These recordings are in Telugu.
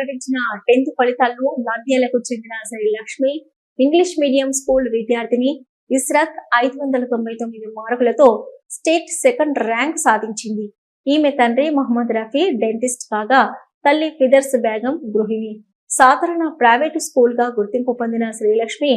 ప్రకటించిన టెన్త్ ఫలితాల్లో నంద్యాలకు చెందిన Sri Lakshmi English medium school విద్యార్థిని ఇస్రాక్ ఐదు వందల తొంభై తొమ్మిది మార్కులతో స్టేట్ సెకండ్ ర్యాంక్ సాధించింది. ఈమె తండ్రి మహమ్మద్ రఫీ డెంటిస్ట్ కాగా తల్లి ఫిదర్స్ బేగం గృహిణి. సాధారణ ప్రైవేటు స్కూల్గా గుర్తింపు పొందిన శ్రీలక్ష్మి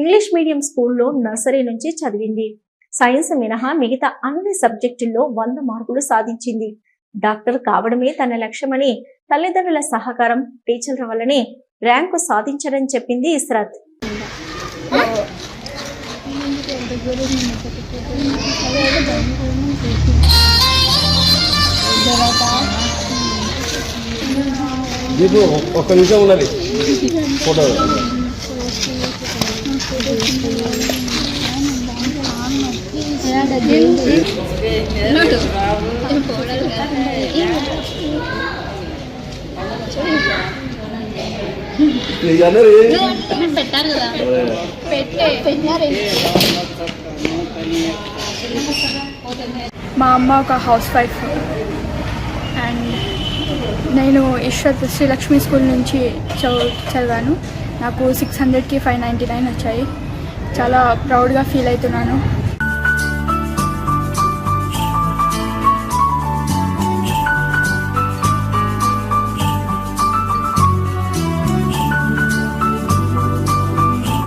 ఇంగ్లీష్ మీడియం స్కూల్లో నర్సరీ నుంచి చదివింది. సైన్స్ మినహా మిగతా అన్ని సబ్జెక్టుల్లో వంద మార్కులు సాధించింది. డాక్టర్ కావడమే తన లక్ష్యమని తల్లిదండ్రుల సహకారం టీచర్ల వల్లనే ర్యాంకు సాధించడం చెప్పింది ఇస్రత్ దీపు ఒక్క నిమిషం ఉన్నది ఫోటో. పెట్టారు కదా మా అమ్మ ఒక హౌస్ వైఫ్ అండ్ నేను ఈశ్వర్ శ్రీలక్ష్మి స్కూల్ నుంచి చదువు చదివాను. నాకు సిక్స్ హండ్రెడ్కి ఫైవ్ నైంటీ నైన్ వచ్చాయి. చాలా ప్రౌడ్గా ఫీల్ అవుతున్నాను.